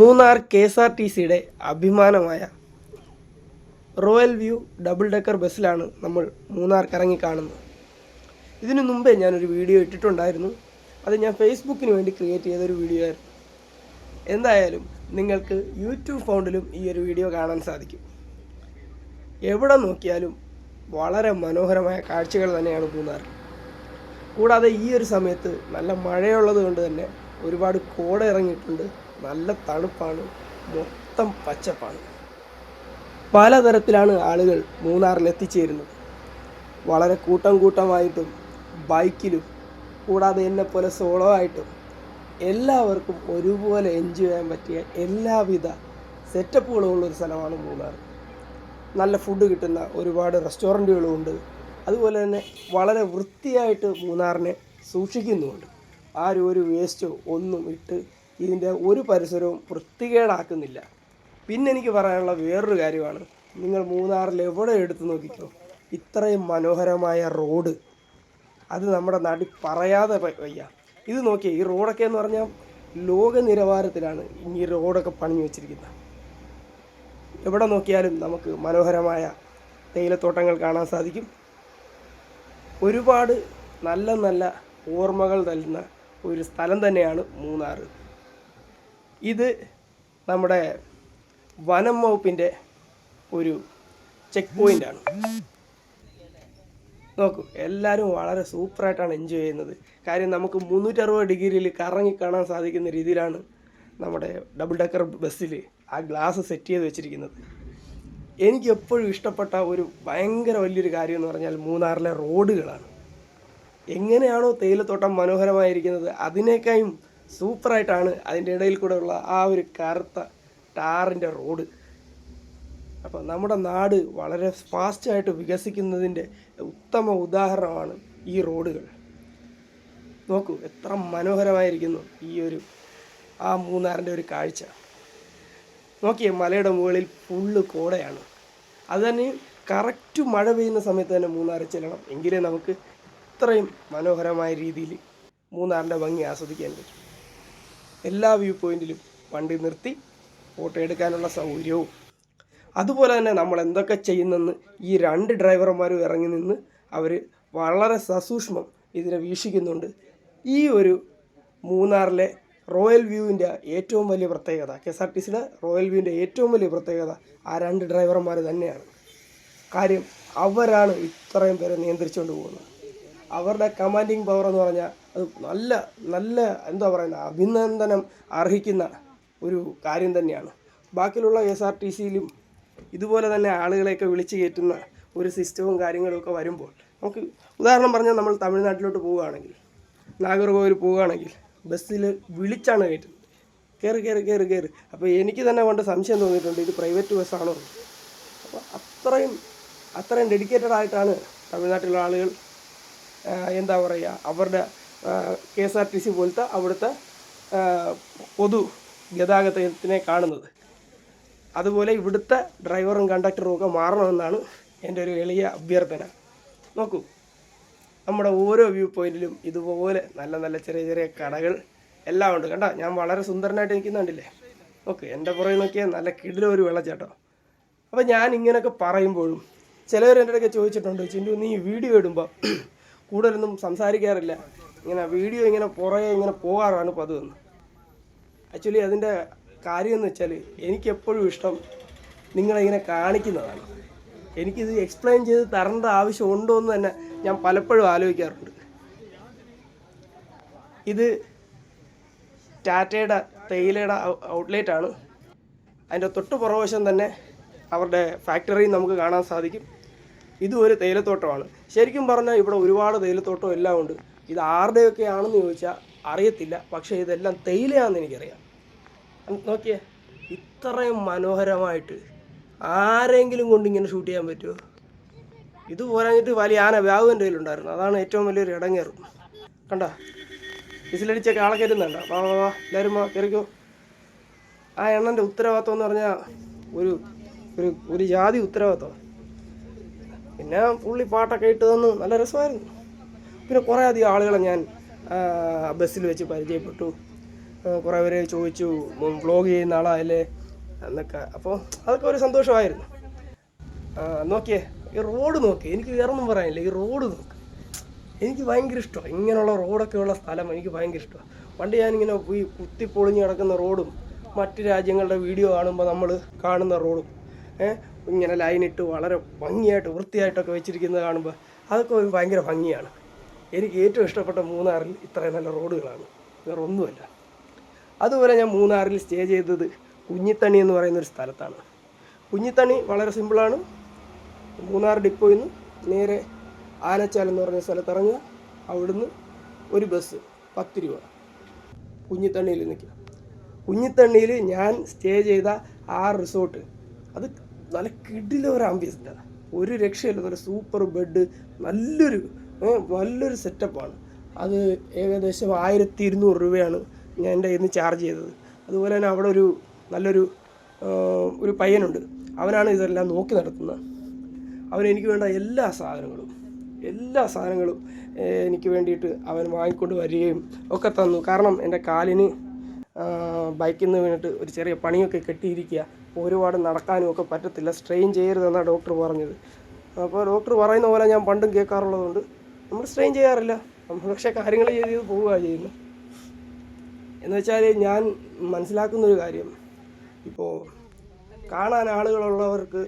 Munnar K S R T സിയുടെ അഭിമാനമായ royal view double decker ബസ്സിലാണ് നമ്മൾ മൂന്നാർ കറങ്ങി കാണുന്നത്. ഇതിനു മുമ്പേ ഞാനൊരു വീഡിയോ ഇട്ടിട്ടുണ്ടായിരുന്നു. അത് ഞാൻ ഫേസ്ബുക്കിന് വേണ്ടി ക്രിയേറ്റ് ചെയ്തൊരു വീഡിയോ ആയിരുന്നു. എന്തായാലും നിങ്ങൾക്ക് യൂട്യൂബ് ഫൗണ്ടിലും ഈ ഒരു വീഡിയോ കാണാൻ സാധിക്കും. എവിടെ നോക്കിയാലും വളരെ മനോഹരമായ കാഴ്ചകൾ തന്നെയാണ് മൂന്നാർ. കൂടാതെ ഈ ഒരു സമയത്ത് നല്ല മഴയുള്ളത് കൊണ്ട് തന്നെ ഒരുപാട് കോട ഇറങ്ങിയിട്ടുണ്ട്. നല്ല തണുപ്പാണ് മൊത്തം പച്ചപ്പാണ്. പലതരത്തിലാണ് ആളുകൾ മൂന്നാറിൽ എത്തിച്ചേരുന്നത്. വളരെ കൂട്ടം കൂട്ടമായിട്ടും ബൈക്കിലും കൂടാതെ എന്നെ പോലെ സോളോ ആയിട്ടും എല്ലാവർക്കും ഒരുപോലെ എൻജോയ് ചെയ്യാൻ പറ്റിയ എല്ലാവിധ സെറ്റപ്പുകളും ഉള്ളൊരു സ്ഥലമാണ് മൂന്നാർ. നല്ല ഫുഡ് കിട്ടുന്ന ഒരുപാട് റെസ്റ്റോറന്റുകളും ഉണ്ട് അതുപോലെ തന്നെ വളരെ വൃത്തിയായിട്ട് മൂന്നാറിനെ സൂക്ഷിക്കുന്നുമുണ്ട്. ആരും ഒരു വേസ്റ്റോ ഒന്നും ഇട്ട് ഇതിന്റെ ഒരു പരിസരവും വൃത്തികേടാക്കുന്നില്ല. പിന്നെ എനിക്ക് പറയാനുള്ള വേറൊരു കാര്യമാണ്. നിങ്ങൾ മൂന്നാറിൽ എവിടെ എടുത്തു നോക്കിക്കോ ഇത്രയും മനോഹരമായ റോഡ്. അത് നമ്മുടെ നാട്ടിൽ പറയാതെ വയ്യ. ഇത് നോക്കിയേ ഈ റോഡൊക്കെ എന്ന് പറഞ്ഞാൽ ലോക നിലവാരത്തിലാണ് ഈ റോഡൊക്കെ പണിഞ്ഞു വെച്ചിരിക്കുന്നത്. എവിടെ നോക്കിയാലും നമുക്ക് മനോഹരമായ തേയിലത്തോട്ടങ്ങൾ കാണാൻ സാധിക്കും. ഒരുപാട് നല്ല നല്ല ഓർമ്മകൾ നൽകുന്ന ഒരു സ്ഥലം തന്നെയാണ് മൂന്നാർ ഇത് നമ്മുടെ വനം വകുപ്പിന്റെ ഒരു ചെക്ക് പോയിന്റാണ് നോക്കൂ എല്ലാവരും വളരെ സൂപ്പറായിട്ടാണ് എൻജോയ് ചെയ്യുന്നത്. കാര്യം നമുക്ക് മുന്നൂറ്ററുപത് ഡിഗ്രിയിൽ കറങ്ങി കാണാൻ സാധിക്കുന്ന രീതിയിലാണ് നമ്മുടെ ഡബിൾ ഡെക്കർ ബസ്സിൽ ആ ഗ്ലാസ് സെറ്റ് ചെയ്ത് വെച്ചിരിക്കുന്നത്. എനിക്ക് എപ്പോഴും ഇഷ്ടപ്പെട്ട ഒരു ഭയങ്കര വലിയൊരു കാര്യം എന്ന് പറഞ്ഞാൽ മൂന്നാറിലെ റോഡുകളാണ് എങ്ങനെയാണോ തേയിലത്തോട്ടം മനോഹരമായിരിക്കുന്നത് അതിനേക്കാളും സൂപ്പറായിട്ടാണ് അതിന്റെ ഇടയിൽ കൂടെ ഉള്ള ആ ഒരു കറുത്ത ടാറിന്റെ റോഡ്. അപ്പോൾ നമ്മുടെ നാട് വളരെ ഫാസ്റ്റായിട്ട് വികസിക്കുന്നതിന്റെ ഉത്തമ ഉദാഹരണമാണ് ഈ റോഡുകൾ. നോക്കൂ എത്ര മനോഹരമായിരിക്കുന്നു ഈ ഒരു ആ മൂന്നാറിന്റെ ഒരു കാഴ്ച. നോക്കിയേ മലയുടെ മുകളിൽ ഫുള്ള് കോടയാണ്. അത് തന്നെ കറക്റ്റ് മഴ പെയ്യുന്ന സമയത്ത് തന്നെ മൂന്നാറിൽ ചെല്ലണം. എങ്കിലേ നമുക്ക് ഇത്രയും മനോഹരമായ രീതിയിൽ മൂന്നാറിന്റെ ഭംഗി ആസ്വദിക്കാൻ പറ്റും. എല്ലാ വ്യൂ പോയിന്റിലും വണ്ടി നിർത്തി ഫോട്ടോ എടുക്കാനുള്ള സൗകര്യവും. അതുപോലെ തന്നെ നമ്മൾ എന്തൊക്കെ ചെയ്യുന്നെന്ന് ഈ രണ്ട് ഡ്രൈവർമാരും ഇറങ്ങി നിന്ന് അവർ വളരെ സസൂക്ഷ്മം ഇതിനെ വീക്ഷിക്കുന്നുണ്ട്. ഈ ഒരു മൂന്നാറിലെ റോയൽ വ്യൂവിന്റെ ഏറ്റവും വലിയ പ്രത്യേകത കെ എസ് ആർ ടി സിയുടെ റോയൽ വ്യൂവിന്റെ ഏറ്റവും വലിയ പ്രത്യേകത ആ രണ്ട് ഡ്രൈവർമാർ തന്നെയാണ്. കാര്യം അവരാണ് ഇത്രയും പേരെ നിയന്ത്രിച്ചുകൊണ്ട് പോകുന്നത്. അവരുടെ കമാൻഡിങ് പവർ എന്ന് പറഞ്ഞാൽ അത് നല്ല നല്ല എന്താ പറയുന്നത് അഭിനന്ദനം അർഹിക്കുന്ന ഒരു കാര്യം തന്നെയാണ്. ബാക്കിയുള്ള എസ് ആർ ടി സിയിലും ഇതുപോലെ തന്നെ ആളുകളെയൊക്കെ വിളിച്ചു കയറ്റുന്ന ഒരു സിസ്റ്റവും കാര്യങ്ങളും ഒക്കെ വരുമ്പോൾ നമുക്ക് ഉദാഹരണം പറഞ്ഞാൽ നമ്മൾ തമിഴ്നാട്ടിലോട്ട് പോവുകയാണെങ്കിൽ നാഗർകോവിൽ പോവുകയാണെങ്കിൽ ബസ്സിൽ വിളിച്ചാണ് കയറ്റുന്നത്. കയറി കയറി കയറി കയറി അപ്പോൾ എനിക്ക് തന്നെ കൊണ്ട് സംശയം തോന്നിയിട്ടുണ്ട് ഇത് പ്രൈവറ്റ് ബസ്സാണോ. അപ്പോൾ അത്രയും അത്രയും ഡെഡിക്കേറ്റഡ് ആയിട്ടാണ് തമിഴ്നാട്ടിലുള്ള ആളുകൾ എന്താ പറയുക അവരുടെ K S R T C പോലത്തെ അവിടുത്തെ പൊതു ഗതാഗതത്തിനെ കാണുന്നത്. അതുപോലെ ഇവിടുത്തെ ഡ്രൈവറും കണ്ടക്ടറും ഒക്കെ മാറണമെന്നാണ് എന്റെ ഒരു എളിയ അഭ്യർത്ഥന. നോക്കൂ നമ്മുടെ ഓരോ വ്യൂ പോയിന്റിലും ഇതുപോലെ നല്ല നല്ല ചെറിയ ചെറിയ കടകൾ എല്ലാം ഉണ്ട്. കേട്ടോ ഞാൻ വളരെ സുന്ദരനായിട്ട് നിൽക്കുന്നുണ്ടല്ലേ നോക്ക് എന്റെ പുറകെ നോക്കിയാൽ നല്ല കിടിലൊരു വെള്ളച്ചാട്ടോ. അപ്പോൾ ഞാൻ ഇങ്ങനെയൊക്കെ പറയുമ്പോഴും ചിലവർ എന്റെ അടുക്കെ ചോദിച്ചിട്ടുണ്ട് ചിന്തു നീ വീഡിയോ ഇടുമ്പോൾ കൂടുതലൊന്നും സംസാരിക്കാറില്ല. ഇങ്ങനെ വീഡിയോ ഇങ്ങനെ പുറകെ ഇങ്ങനെ പോകാറാണ് പതിവ്. ആക്ച്വലി അതിന്റെ കാര്യം എന്ന് വെച്ചാൽ എനിക്കെപ്പോഴും ഇഷ്ടം നിങ്ങളിങ്ങനെ കാണിക്കുന്നതാണ്. എനിക്കിത് എക്സ്പ്ലെയിൻ ചെയ്ത് തരേണ്ട ആവശ്യമുണ്ടോ എന്ന് തന്നെ ഞാൻ പലപ്പോഴും ആലോചിക്കാറുണ്ട്. ഇത് ടാറ്റയുടെ തേയിലയുടെ ഔട്ട്ലെറ്റ് ആണ്. അതിന്റെ തൊട്ട് പുറവശം തന്നെ അവരുടെ ഫാക്ടറിയും നമുക്ക് കാണാൻ സാധിക്കും. ഇതും ഒരു തേയിലത്തോട്ടമാണ്. ശരിക്കും പറഞ്ഞാൽ ഇവിടെ ഒരുപാട് തേയിലത്തോട്ടം എല്ലാം ഉണ്ട്. ഇത് ആരുടെയൊക്കെ ആണെന്ന് ചോദിച്ചാൽ അറിയത്തില്ല. പക്ഷേ ഇതെല്ലാം തേയിലയാണെന്ന് എനിക്കറിയാം. നോക്കിയേ ഇത്രയും മനോഹരമായിട്ട് ആരെങ്കിലും കൊണ്ട് ഇങ്ങനെ ഷൂട്ട് ചെയ്യാൻ പറ്റുമോ ഇത് പോരാഞ്ഞിട്ട് വലിയ ആന വ്യാവുവിന്റെ കയ്യിലുണ്ടായിരുന്നു. അതാണ് ഏറ്റവും വലിയൊരു ഇടങ്ങേറും. കണ്ട? വിസിലടിച്ചൊക്കെ ആളെ കയറ്റുന്നുണ്ട. വാ വാ വാ എല്ലാവരും വാ കയറിക്കോ ആ എണ്ണന്റെ ഉത്തരവാദിത്വം എന്ന് പറഞ്ഞാൽ ഒരു ഒരു ഒരു ജാതി ഉത്തരവാദിത്വം. പിന്നെ പുള്ളി പാട്ടൊക്കെ ഇട്ട് തന്നു. നല്ല രസമായിരുന്നു. പിന്നെ കുറേ അധികം ആളുകളെ ഞാൻ ബസ്സിൽ വെച്ച് പരിചയപ്പെട്ടു. കുറേ പേര് ചോദിച്ചു വ്ളോഗ് ചെയ്യുന്ന ആളായല്ലേ? എന്നൊക്കെ. അപ്പോൾ അതൊക്കെ ഒരു സന്തോഷമായിരുന്നു. നോക്കിയേ ഈ റോഡ് നോക്കി. എനിക്ക് വേറൊന്നും പറയാനില്ല. ഈ റോഡ് നോക്ക്. എനിക്ക് ഭയങ്കര ഇഷ്ടമാണ്. ഇങ്ങനെയുള്ള റോഡൊക്കെ ഉള്ള സ്ഥലം എനിക്ക് ഭയങ്കര ഇഷ്ടമാണ്. പണ്ട് ഞാനിങ്ങനെ ഈ കുത്തിപ്പൊളിഞ്ഞ് കിടക്കുന്ന റോഡും മറ്റ് രാജ്യങ്ങളുടെ വീഡിയോ കാണുമ്പോൾ നമ്മൾ കാണുന്ന റോഡും ഇങ്ങനെ ലൈനിട്ട് വളരെ ഭംഗിയായിട്ട് വൃത്തിയായിട്ടൊക്കെ വെച്ചിരിക്കുന്നത് കാണുമ്പോൾ അതൊക്കെ ഒരു ഭയങ്കര ഭംഗിയാണ്. എനിക്ക് ഏറ്റവും ഇഷ്ടപ്പെട്ട മൂന്നാറിൽ ഇത്രയും നല്ല റോഡുകളാണ്. വേറെ ഒന്നുമല്ല. അതുപോലെ ഞാൻ മൂന്നാറിൽ സ്റ്റേ ചെയ്തത് കുഞ്ഞിത്തണി എന്ന് പറയുന്ന ഒരു സ്ഥലത്താണ്. കുഞ്ഞിത്തണി വളരെ സിമ്പിളാണ്. മൂന്നാർ ഡിപ്പോയിൽ നിന്ന് നേരെ ആനച്ചാൽ എന്ന് പറഞ്ഞ സ്ഥലത്ത് ഇറങ്ങുക. അവിടുന്ന് ഒരു ബസ് പത്ത് രൂപ. കുഞ്ഞിത്തണ്ണിയിൽ നിൽക്കുക. കുഞ്ഞിത്തണ്ണിയിൽ ഞാൻ സ്റ്റേ ചെയ്ത ആ റിസോർട്ട് അത് നല്ല കിടിലൊരു ആംബിയസ് ഒരു രക്ഷയില്ല നല്ല സൂപ്പർ ബെഡ് നല്ലൊരു നല്ലൊരു സെറ്റപ്പാണ്. അത് ഏകദേശം ആയിരത്തി ഇരുന്നൂറ് രൂപയാണ് ഞാൻ എന്റെ കയ്യിൽ നിന്ന് ചാർജ് ചെയ്തത്. അതുപോലെ തന്നെ അവിടെ ഒരു നല്ലൊരു ഒരു പയ്യനുണ്ട്. അവനാണ് ഇതെല്ലാം നോക്കി നടത്തുന്നത്. അവൻ എനിക്ക് വേണ്ട എല്ലാ സാധനങ്ങളും എല്ലാ സാധനങ്ങളും എനിക്ക് വേണ്ടിയിട്ട് അവൻ വാങ്ങിക്കൊണ്ട് വരികയും ഒക്കെ തന്നു. കാരണം എന്റെ കാലിന് ബൈക്കിൽ നിന്ന് വീണിട്ട് ഒരു ചെറിയ പണിയൊക്കെ കെട്ടിയിരിക്കുക. ഒരുപാട് നടക്കാനും ഒക്കെ പറ്റത്തില്ല. സ്ട്രെയിൻ ചെയ്യരുതെന്നാണ് ഡോക്ടർ പറഞ്ഞത്. അപ്പോൾ ഡോക്ടർ പറയുന്ന പോലെ ഞാൻ പണ്ടും കേൾക്കാറുള്ളതുകൊണ്ട് നമ്മൾ സ്ട്രെയിൻ ചെയ്യാറില്ല. നമ്മൾ പക്ഷേ കാര്യങ്ങൾ ചെയ്ത് പോവുക ചെയ്യുന്നത് എന്ന് വെച്ചാൽ ഞാൻ മനസ്സിലാക്കുന്ന ഒരു കാര്യം. ഇപ്പോൾ കാണാൻ ആളുകളുള്ളവർക്ക്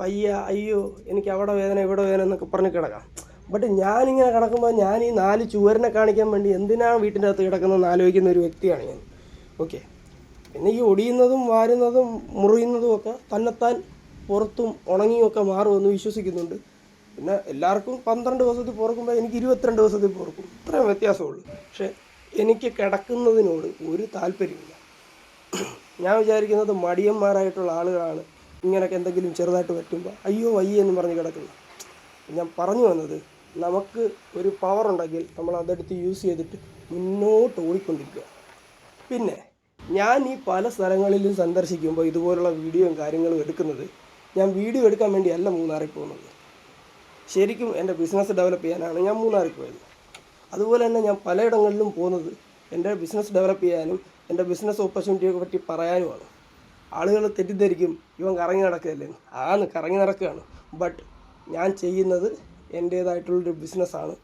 വയ്യ അയ്യോ എനിക്ക് അവിടെ വേദന ഇവിടെ വേദന എന്നൊക്കെ പറഞ്ഞ് കിടക്കാം. ബട്ട് ഞാനിങ്ങനെ കിടക്കുമ്പോൾ ഞാൻ ഈ നാല് ചുവരനെ കാണിക്കാൻ വേണ്ടി എന്തിനാണ് വീട്ടിന്റെ അകത്ത് കിടക്കുന്നതെന്ന് ആലോചിക്കുന്ന ഒരു വ്യക്തിയാണ് ഞാൻ. ഓക്കെ പിന്നെ ഈ ഒടിയുന്നതും വാരുന്നതും മുറിയുന്നതും ഒക്കെ തന്നെത്താൻ പുറത്തും ഉണങ്ങിയൊക്കെ മാറുമെന്ന് വിശ്വസിക്കുന്നുണ്ട്. പിന്നെ എല്ലാവർക്കും പന്ത്രണ്ട് ദിവസത്തിൽ പോർക്കുമ്പോൾ എനിക്ക് ഇരുപത്തിരണ്ട് ദിവസത്തിൽ പോർക്കും ഇത്രയും വ്യത്യാസമുള്ളൂ. പക്ഷേ എനിക്ക് കിടക്കുന്നതിനോട് ഒരു താല്പര്യമില്ല ഞാൻ വിചാരിക്കുന്നത് മടിയന്മാരായിട്ടുള്ള ആളുകളാണ് ഇങ്ങനെയൊക്കെ എന്തെങ്കിലും ചെറുതായിട്ട് പറ്റുമ്പോൾ അയ്യോ വയ്യ എന്ന് പറഞ്ഞ് കിടക്കുന്നത്. ഞാൻ പറഞ്ഞു വന്നത് നമുക്ക് ഒരു പവർ ഉണ്ടെങ്കിൽ നമ്മൾ അതെടുത്ത് യൂസ് ചെയ്തിട്ട് മുന്നോട്ട് ഓടിക്കൊണ്ടിരിക്കുക. പിന്നെ ഞാൻ ഈ പല സ്ഥലങ്ങളിലും സന്ദർശിക്കുമ്പോൾ ഇതുപോലുള്ള വീഡിയോയും കാര്യങ്ങളും എടുക്കുന്നത് ഞാൻ വീഡിയോ എടുക്കാൻ വേണ്ടിയല്ല മൂന്നാറിൽ പോകുന്നത്. ശരിക്കും എന്റെ ബിസിനസ് ഡെവലപ്പ് ചെയ്യാനാണ് ഞാൻ മൂന്നാറിൽ പോയത്. അതുപോലെ തന്നെ ഞാൻ പലയിടങ്ങളിലും പോകുന്നത് എന്റെ ബിസിനസ് ഡെവലപ്പ് ചെയ്യാനും എന്റെ ബിസിനസ് ഓപ്പർച്യൂണിറ്റിയെ പറ്റി പറയാനുമാണ്. ആളുകൾ തെറ്റിദ്ധരിക്കും ഇവൻ കറങ്ങി നടക്കുകയല്ലേ? ആന്ന് കറങ്ങി നടക്കുകയാണ്. ബട്ട് ഞാൻ ചെയ്യുന്നത് എന്റേതായിട്ടുള്ളൊരു ബിസിനസ്സാണ്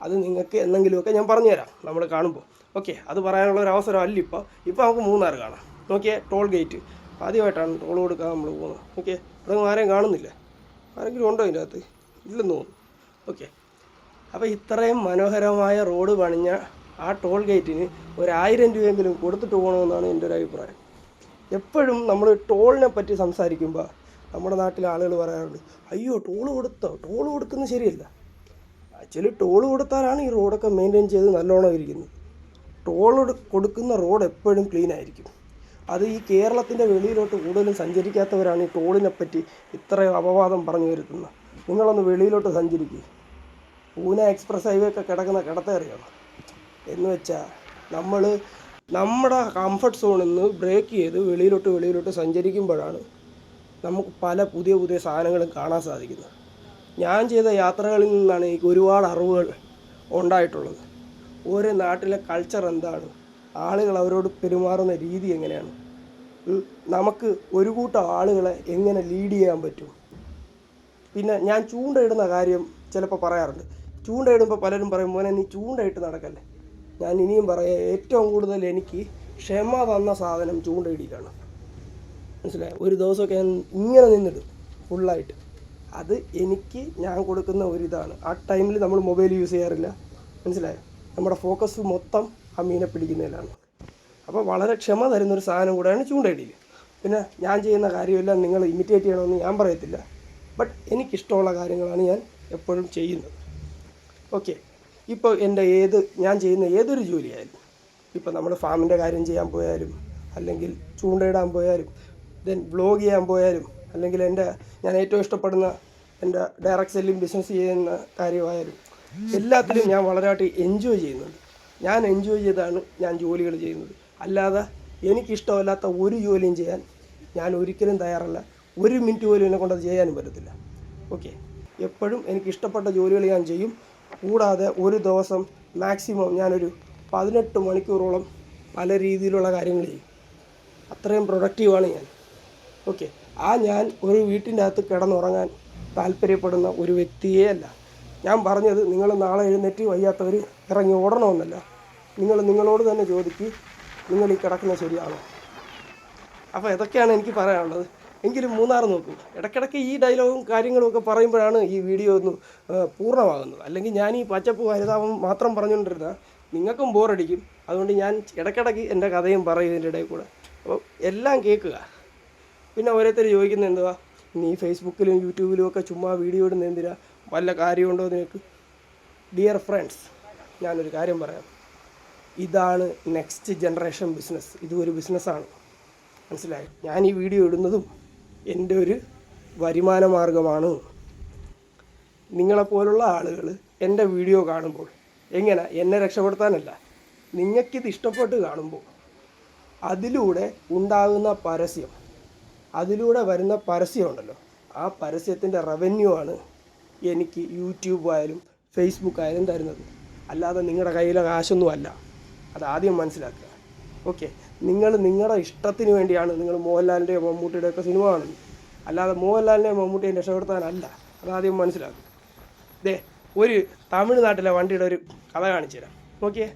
അത് നിങ്ങൾക്ക് എന്തെങ്കിലുമൊക്കെ ഞാൻ പറഞ്ഞുതരാം നമ്മൾ കാണുമ്പോൾ. ഓക്കെ അത് പറയാനുള്ള ഒരു അവസരം അല്ല ഇപ്പോൾ ഇപ്പോൾ നമുക്ക് മൂന്നാർ കാണാം. നോക്കിയേ ടോൾ ഗേറ്റ് ആദ്യമായിട്ടാണ് ടോൾ കൊടുക്കാൻ നമ്മൾ പോകുന്നത്. ഓക്കെ ഇവിടെ ആരെയും കാണുന്നില്ല. ആരെങ്കിലും ഉണ്ടോ ഇതിന്റെ അകത്ത് ഇല്ലെന്ന് തോന്നുന്നു. ഓക്കെ അപ്പോൾ ഇത്രയും മനോഹരമായ റോഡ് പണിഞ്ഞ ആ ടോൾ ഗേറ്റിന് ഒരായിരം രൂപയെങ്കിലും കൊടുത്തിട്ട് പോകണമെന്നാണ് എന്റെ ഒരു അഭിപ്രായം. എപ്പോഴും നമ്മൾ ടോളിനെ പറ്റി സംസാരിക്കുമ്പോൾ നമ്മുടെ നാട്ടിലെ ആളുകൾ പറയാറുണ്ട് അയ്യോ ടോൾ കൊടുത്തോ? ടോൾ കൊടുക്കുന്നത് ശരിയല്ല. ആക്ച്വലി ടോൾ കൊടുത്താലാണ് ഈ റോഡൊക്കെ മെയിന്റെയിൻ ചെയ്ത് നല്ലോണം ഇരിക്കുന്നത്. ടോൾ കൊടുക്കുന്ന റോഡ് എപ്പോഴും ക്ലീൻ ആയിരിക്കും. അത് ഈ കേരളത്തിന്റെ വെളിയിലോട്ട് കൂടുതലും സഞ്ചരിക്കാത്തവരാണ് ഈ ടോളിനെ പറ്റി ഇത്രയും അപവാദം പറഞ്ഞു വരുത്തുന്നത്. നിങ്ങളൊന്ന് വെളിയിലോട്ട് സഞ്ചരിക്കുക പൂന എക്സ്പ്രസ് ഹൈവേ ഒക്കെ കിടക്കുന്ന കിടത്തേറിയാണ് എന്ന് വെച്ചാൽ നമ്മൾ നമ്മുടെ കംഫർട്ട് സോണിൽ നിന്ന് ബ്രേക്ക് ചെയ്ത് വെളിയിലോട്ട് വെളിയിലോട്ട് സഞ്ചരിക്കുമ്പോഴാണ് നമുക്ക് പല പുതിയ പുതിയ സാധനങ്ങളും കാണാൻ സാധിക്കുന്നത്. ഞാൻ ചെയ്ത യാത്രകളിൽ നിന്നാണ് എനിക്ക് ഒരുപാട് അറിവുകൾ ഉണ്ടായിട്ടുള്ളത്. ഓരോ നാട്ടിലെ കൾച്ചർ എന്താണ്? ആളുകൾ അവരോട് പെരുമാറുന്ന രീതി എങ്ങനെയാണ്. നമുക്ക് ഒരു കൂട്ടം ആളുകളെ എങ്ങനെ ലീഡ് ചെയ്യാൻ പറ്റും? പിന്നെ ഞാൻ ചൂണ്ടയിടുന്ന കാര്യം ചിലപ്പോൾ പറയാറുണ്ട്. ചൂണ്ടയിടുമ്പോൾ പലരും പറയും മോനെ നീ ചൂണ്ടയിട്ട് നടക്കല്ലേ? ഞാൻ ഇനിയും പറയാം ഏറ്റവും കൂടുതൽ എനിക്ക് ക്ഷമ തന്ന സാധനം ചൂണ്ടയിടിയിലാണ് മനസ്സിലായോ? ഒരു ദിവസമൊക്കെ ഞാൻ ഇങ്ങനെ നിന്നിടും ഫുള്ളായിട്ട്. അത് എനിക്ക് ഞാൻ കൊടുക്കുന്ന ഒരിതാണ്. ആ ടൈമിൽ നമ്മൾ മൊബൈൽ യൂസ് ചെയ്യാറില്ല. മനസ്സിലായോ? നമ്മുടെ ഫോക്കസ് മൊത്തം ആ മീനെ പിടിക്കുന്നതിലാണ്. അപ്പോൾ വളരെ ക്ഷമ തരുന്നൊരു സാധനം കൂടെയാണ് ചൂണ്ടയിടിയിൽ പിന്നെ ഞാൻ ചെയ്യുന്ന കാര്യമെല്ലാം നിങ്ങൾ ഇമിറ്റേറ്റ് ചെയ്യണമെന്ന് ഞാൻ പറയത്തില്ല. ബട്ട് എനിക്കിഷ്ടമുള്ള കാര്യങ്ങളാണ് ഞാൻ എപ്പോഴും ചെയ്യുന്നത്. ഓക്കെ ഇപ്പോൾ എന്റെ ഏത് ഞാൻ ചെയ്യുന്ന ഏതൊരു ജോലിയായാലും ഇപ്പോൾ നമ്മൾ ഫാമിന്റെ കാര്യം ചെയ്യാൻ പോയാലും അല്ലെങ്കിൽ ചൂണ്ടയിടാൻ പോയാലും ദെൻ വ്ലോഗ് ചെയ്യാൻ പോയാലും അല്ലെങ്കിൽ എന്റെ ഞാൻ ഏറ്റവും ഇഷ്ടപ്പെടുന്ന എന്റെ ഡയറക്റ്റ് സെല്ലിംഗ് ബിസിനസ് ചെയ്യുന്ന കാര്യമായാലും എല്ലാത്തിലും ഞാൻ വളരെയായിട്ട് എൻജോയ് ചെയ്യുന്നുണ്ട്. ഞാൻ എൻജോയ് ചെയ്താണ് ഞാൻ ജോലികൾ ചെയ്യുന്നത്. അല്ലാതെ എനിക്കിഷ്ടമല്ലാത്ത ഒരു ജോലിയും ചെയ്യാൻ ഞാൻ ഒരിക്കലും തയ്യാറല്ല. ഒരു മിനിറ്റ് പോലും എന്നെ കൊണ്ട് അത് ചെയ്യാനും പറ്റത്തില്ല. ഓക്കെ എപ്പോഴും എനിക്ക് ഇഷ്ടപ്പെട്ട ജോലികൾ ഞാൻ ചെയ്യും. കൂടാതെ ഒരു ദിവസം മാക്സിമം ഞാനൊരു പതിനെട്ട് മണിക്കൂറോളം പല രീതിയിലുള്ള കാര്യങ്ങൾ ചെയ്യും. അത്രയും പ്രൊഡക്റ്റീവാണ് ഞാൻ. ഓക്കെ ആ ഞാൻ ഒരു വീട്ടിന്റെ അകത്ത് കിടന്നുറങ്ങാൻ താല്പര്യപ്പെടുന്ന ഒരു വ്യക്തിയേ അല്ല. ഞാൻ പറഞ്ഞത് നിങ്ങൾ നാളെ എഴുന്നേറ്റ് വയ്യാത്തവർ ഇറങ്ങി ഓടണമെന്നല്ല. നിങ്ങൾ നിങ്ങളോട് തന്നെ ചോദിക്കും. നിങ്ങൾ ഈ കിടക്കുന്നത് ശരിയാണോ? അപ്പോൾ ഇതൊക്കെയാണ് എനിക്ക് പറയാനുള്ളത്. എങ്കിലും മൂന്നാർ നോക്കൂ. ഇടയ്ക്കിടയ്ക്ക് ഈ ഡയലോഗും കാര്യങ്ങളും ഒക്കെ പറയുമ്പോഴാണ് ഈ വീഡിയോ ഒന്ന് പൂർണമാകുന്നത്. അല്ലെങ്കിൽ ഞാൻ ഈ പച്ചപ്പ് ഹരിതാപം മാത്രം പറഞ്ഞുകൊണ്ടിരുന്ന നിങ്ങൾക്കും ബോറടിക്കും അതുകൊണ്ട് ഞാൻ ഇടയ്ക്കിടയ്ക്ക് എന്റെ കഥയും പറയും ഇതിന്റെ ഇടയിൽ കൂടെ. അപ്പോൾ എല്ലാം കേൾക്കുക. പിന്നെ ഓരോരുത്തർ ചോദിക്കുന്നത് എന്തുവാ? നീ ഫേസ്ബുക്കിലും യൂട്യൂബിലും ഒക്കെ ചുമ്മാ വീഡിയോ ഇടുന്ന എന്തിനാ? വല്ല കാര്യമുണ്ടോ നിനക്ക്? ഡിയർ ഫ്രണ്ട്സ് ഞാനൊരു കാര്യം പറയാം. ഇതാണ് നെക്സ്റ്റ് ജനറേഷൻ ബിസിനസ് ഇതും ഒരു ബിസിനസ്സാണ് മനസ്സിലായി? ഞാൻ ഈ വീഡിയോ ഇടുന്നതും എന്റെ ഒരു വരുമാന മാർഗമാണ്. നിങ്ങളെപ്പോലുള്ള ആളുകൾ എന്റെ വീഡിയോ കാണുമ്പോൾ എങ്ങനെ എന്നെ രക്ഷപ്പെടുത്താനല്ല നിങ്ങൾക്കിത് ഇഷ്ടപ്പെട്ട് കാണുമ്പോൾ അതിലൂടെ ഉണ്ടാകുന്ന പരസ്യം അതിലൂടെ വരുന്ന പരസ്യമുണ്ടല്ലോ ആ പരസ്യത്തിന്റെ റവന്യൂ ആണ് എനിക്ക് യൂട്യൂബ് ആയാലും ഫേസ്ബുക്ക് ആയാലും തരുന്നത്. അല്ലാതെ നിങ്ങളുടെ കയ്യിലെ കാശൊന്നും അല്ല അത് ആദ്യം മനസ്സിലാക്കുക. ഓക്കെ നിങ്ങൾ നിങ്ങളുടെ ഇഷ്ടത്തിന് വേണ്ടിയാണ് നിങ്ങൾ മോഹൻലാലിന്റെയോ മമ്മൂട്ടിയുടെയോ ഒക്കെ സിനിമ കാണുന്നത്. അല്ലാതെ മോഹൻലാലിനെയോ മമ്മൂട്ടിയെയും രക്ഷപ്പെടുത്താനല്ല. അതാദ്യം മനസ്സിലാക്കും. ദേ ഒരു തമിഴ്നാട്ടിലെ വണ്ടിയുടെ ഒരു കഥ കാണിച്ചു തരാം. നോക്കിയേ.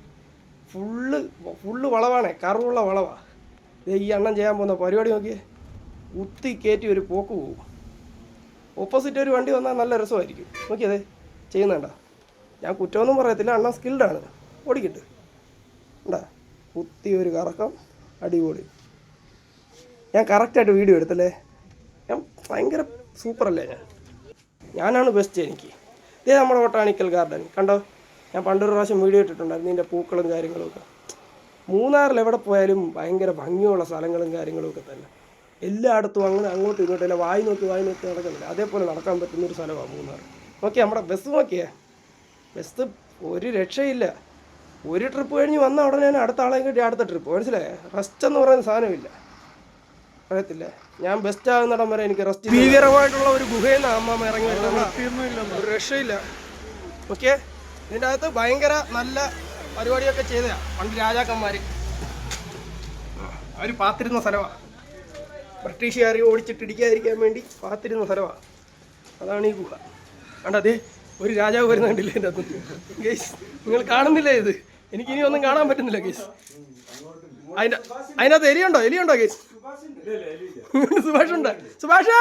Full full വളവാണേ. കറുള്ള വളവാണ് ദേ ഈ അണ്ണൻ ചെയ്യാൻ പോകുന്ന പരിപാടി നോക്കിയേ. ഉത്തി കയറ്റി ഒരു പോക്ക് പോകും ഓപ്പോസിറ്റ് ഒരു വണ്ടി വന്നാൽ നല്ല രസമായിരിക്കും. നോക്കിയതേ ചെയ്യുന്നുണ്ട? ഞാൻ കുറ്റമൊന്നും പറയത്തില്ല. അണ്ണൻ സ്കിൽഡാണ് ഓടിക്കിട്ട്. ഉണ്ടാ കുത്തി ഒരു കറക്കം. അടിപൊളി. ഞാൻ കറക്റ്റായിട്ട് വീഡിയോ എടുത്തല്ലേ? ഞാൻ ഭയങ്കര സൂപ്പറല്ലേ ഞാൻ? ഞാനാണ് ബെസ്റ്റ് എനിക്ക്. ഇതേ നമ്മുടെ ബൊട്ടാണിക്കൽ ഗാർഡൻ കണ്ടോ? ഞാൻ പണ്ടൊരു പ്രാവശ്യം വീഡിയോ ഇട്ടിട്ടുണ്ടായിരുന്നു. ഇതിന്റെ പൂക്കളും കാര്യങ്ങളും ഒക്കെ. മൂന്നാറിൽ എവിടെ പോയാലും ഭയങ്കര ഭംഗിയുള്ള സ്ഥലങ്ങളും കാര്യങ്ങളും ഒക്കെ തന്നെ. എല്ലായിടത്തും അങ്ങനെ അങ്ങോട്ടും ഇങ്ങോട്ടും അല്ല വായി നോക്കി വായി നോക്കി നടക്കുന്നില്ല. അതേപോലെ നടക്കാൻ പറ്റുന്നൊരു സ്ഥലമാണ് മൂന്നാർ. ഓക്കെ നമ്മുടെ ബസ് നോക്കിയേ. ബസ് ഒരു രക്ഷയില്ല. ഒരു ട്രിപ്പ് കഴിഞ്ഞ് വന്ന ഉടനെ തന്നെ അടുത്ത ആളെയും കിട്ടി അടുത്ത ട്രിപ്പ് മനസ്സിലായേ? റെസ്റ്റ് എന്ന് പറയുന്ന സാധനമില്ല. അറിയത്തില്ലേ? ഞാൻ ബെസ്റ്റ് ആകുന്നിടം വരെ എനിക്ക് റെസ്റ്റ് ഭീകരമായിട്ടുള്ള ഒരു ഗുഹയിൽ നിന്ന് അമ്മ ഇറങ്ങി വരുന്നത് ഒരു രക്ഷയില്ല. ഓക്കെ ഇതിന്റെ അകത്ത് ഭയങ്കര നല്ല പരിപാടിയൊക്കെ ചെയ്തതാ പണ്ട് രാജാക്കന്മാർ അവർ പാത്തിരുന്ന സ്ഥലമാണ് ബ്രിട്ടീഷുകാർ ഓടിച്ചിട്ടിടിക്കാതിരിക്കാൻ വേണ്ടി പാത്തിരുന്ന സ്ഥലമാണ് അതാണ് ഈ ഗുഹ. കണ്ട അതെ ഒരു രാജാവ് വരുന്നുണ്ടല്ലേ എന്റെ അകത്ത്. നിങ്ങൾ കാണുന്നില്ലേ ഇത്? എനിക്ക് ഇനി ഒന്നും കാണാൻ പറ്റുന്നില്ല കേസ് അതിന്റെ അതിനകത്ത് എലിയുണ്ടോ? എലിയുണ്ടോ കേസ് സുഭാഷ്! ഉണ്ട് സുഭാഷ്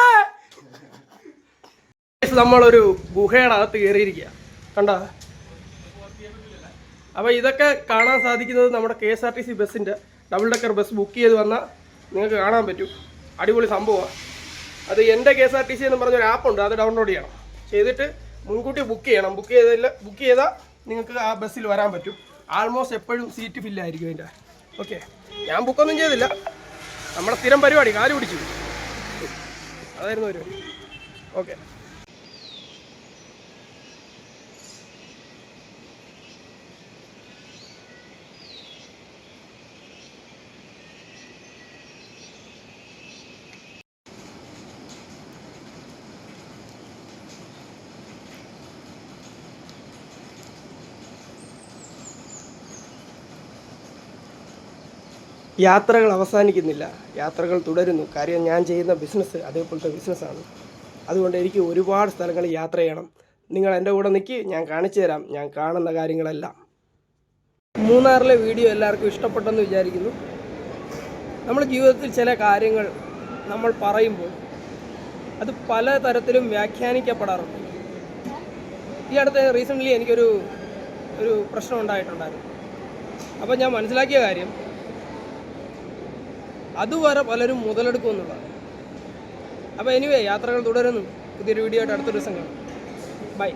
നമ്മളൊരു ഗുഹയുടെ അകത്ത് കയറിയിരിക്കുക കണ്ട? അപ്പോൾ ഇതൊക്കെ കാണാൻ സാധിക്കുന്നത് നമ്മുടെ K S R T C ബസ്സിന്റെ ഡബിൾ ഡെക്കർ ബസ് ബുക്ക് ചെയ്ത് വന്നാൽ നിങ്ങൾക്ക് കാണാൻ പറ്റും. അടിപൊളി സംഭവമാണ്. അത് എന്റെ K S R T C എന്ന് പറഞ്ഞൊരു ആപ്പുണ്ട് അത് ഡൗൺലോഡ് ചെയ്യണം. ചെയ്തിട്ട് മുൻകൂട്ടി ബുക്ക് ചെയ്യണം. ബുക്ക് ചെയ്തില്ല ബുക്ക് ചെയ്താൽ നിങ്ങൾക്ക് ആ ബസ്സിൽ വരാൻ പറ്റും. ആൾമോസ്റ്റ് എപ്പോഴും സീറ്റ് ഫില്ലായിരിക്കും അതിന്റെ. ഓക്കെ ഞാൻ ബുക്കൊന്നും ചെയ്തില്ല. നമ്മുടെ സ്ഥിരം പരിപാടി കാൽ പിടിച്ചു. അതായിരുന്നു ഒരു. ഓക്കെ യാത്രകൾ അവസാനിക്കുന്നില്ല. യാത്രകൾ തുടരുന്നു. കാര്യം ഞാൻ ചെയ്യുന്ന ബിസിനസ് അതേപോലത്തെ ബിസിനസ്സാണ്. അതുകൊണ്ട് എനിക്ക് ഒരുപാട് സ്ഥലങ്ങളിൽ യാത്ര ചെയ്യണം. നിങ്ങൾ എന്റെ കൂടെ നിൽക്കി ഞാൻ കാണിച്ചു തരാം. ഞാൻ കാണുന്ന കാര്യങ്ങളെല്ലാം. മൂന്നാറിലെ വീഡിയോ എല്ലാവർക്കും ഇഷ്ടപ്പെട്ടെന്ന് വിചാരിക്കുന്നു. നമ്മൾ ജീവിതത്തിൽ ചില കാര്യങ്ങൾ നമ്മൾ പറയുമ്പോൾ അത് പല തരത്തിലും വ്യാഖ്യാനിക്കപ്പെടാറുണ്ട്. ഈ അടുത്ത് റീസെന്റ്ലി എനിക്കൊരു ഒരു പ്രശ്നം ഉണ്ടായിട്ടുണ്ടായിരുന്നു. അപ്പോൾ ഞാൻ മനസ്സിലാക്കിയ കാര്യം അതുവരെ പലരും മുതലെടുക്കും എന്നുള്ളതാണ് അപ്പോൾ എനിവേ യാത്രകൾ തുടരുന്നു. പുതിയൊരു വീഡിയോ ആയിട്ട് അടുത്ത ദിവസം കാണാം. ബൈ